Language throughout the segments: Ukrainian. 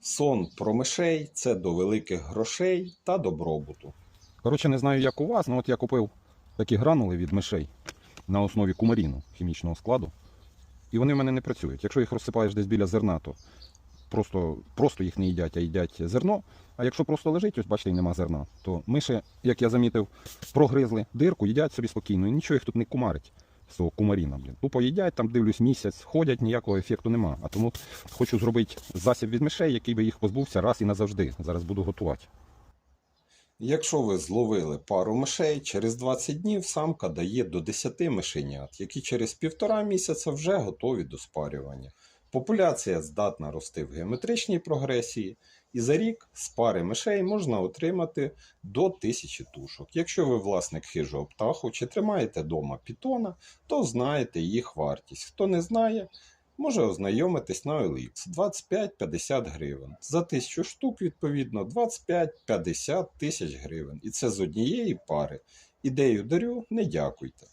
Сон про мишей це до великих грошей та добробуту. Коротше, не знаю, як у вас, але от я купив такі гранули від мишей на основі кумаріну хімічного складу. І вони в мене не працюють. Якщо їх розсипаєш десь біля зерна, то просто, просто їх не їдять, а їдять зерно. А якщо просто лежить, ось бачите, і нема зерна, то миші, як я замітив, прогризли дирку, їдять собі спокійно, і нічого їх тут не кумарить з того кумаріна. Блін. Тупо їдять, там дивлюсь місяць, ходять, ніякого ефекту нема. А тому хочу зробити засіб від мишей, який би їх позбувся раз і назавжди. Зараз буду готувати. Якщо ви зловили пару мишей, через 20 днів самка дає до 10 мишенят, які через півтора місяця вже готові до спарювання. Популяція здатна рости в геометричній прогресії, і за рік з пари мишей можна отримати до 1000 тушок. Якщо ви власник хижого птаху чи тримаєте вдома пітона, то знаєте їх вартість. Хто не знає, може ознайомитись на OLX 25-50 гривень. За 1000 штук, відповідно, 25-50 тисяч гривень. І це з однієї пари. Ідею дарю, не дякуйте.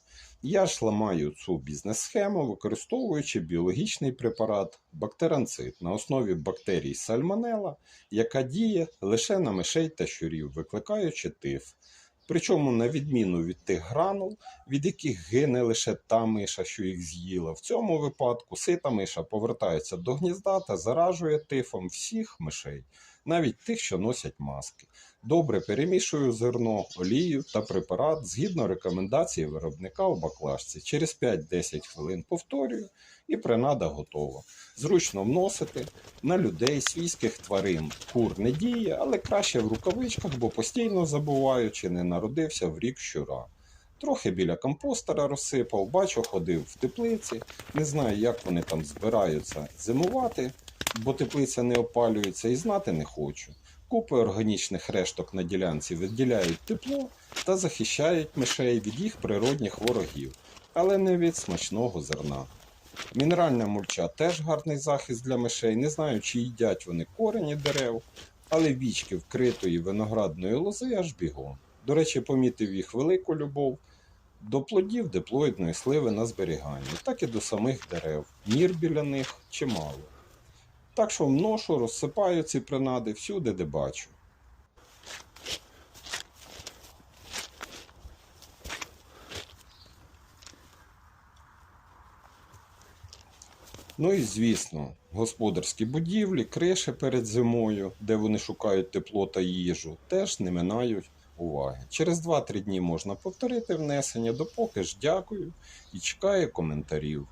Я ж ламаю цю бізнес-схему, використовуючи біологічний препарат бактеранцид на основі бактерій сальмонела, яка діє лише на мишей та щурів, викликаючи тиф. Причому, на відміну від тих гранул, від яких гине лише та миша, що їх з'їла. В цьому випадку сита миша повертається до гнізда та заражує тифом всіх мишей, навіть тих, що носять маски. Добре перемішую зерно, олію та препарат згідно рекомендації виробника у баклажці. Через 5-10 хвилин повторюю і принада готова. Зручно вносити на людей, свійських тварин. Кур не діє, але краще в рукавичках, бо постійно забуваю, чи не народився в рік щура. Трохи біля компостера розсипав, бачу, ходив в теплиці. Не знаю, як вони там збираються зимувати, бо теплиця не опалюється і знати не хочу. Купи органічних решток на ділянці відділяють тепло та захищають мишей від їх природних ворогів, але не від смачного зерна. Мінеральна мульча теж гарний захист для мишей. Не знаю, чи їдять вони корені дерев, але вічки вкритої виноградної лози аж бігом. До речі, помітив їх велику любов до плодів диплоїдної сливи на зберігання, так і до самих дерев. Мір біля них чимало. Так що вношу, розсипаю ці принади всюди, де бачу. Ну і звісно, господарські будівлі, криші перед зимою, де вони шукають тепло та їжу, теж не минають уваги. Через 2-3 дні можна повторити внесення, допоки ж дякую і чекаю коментарів.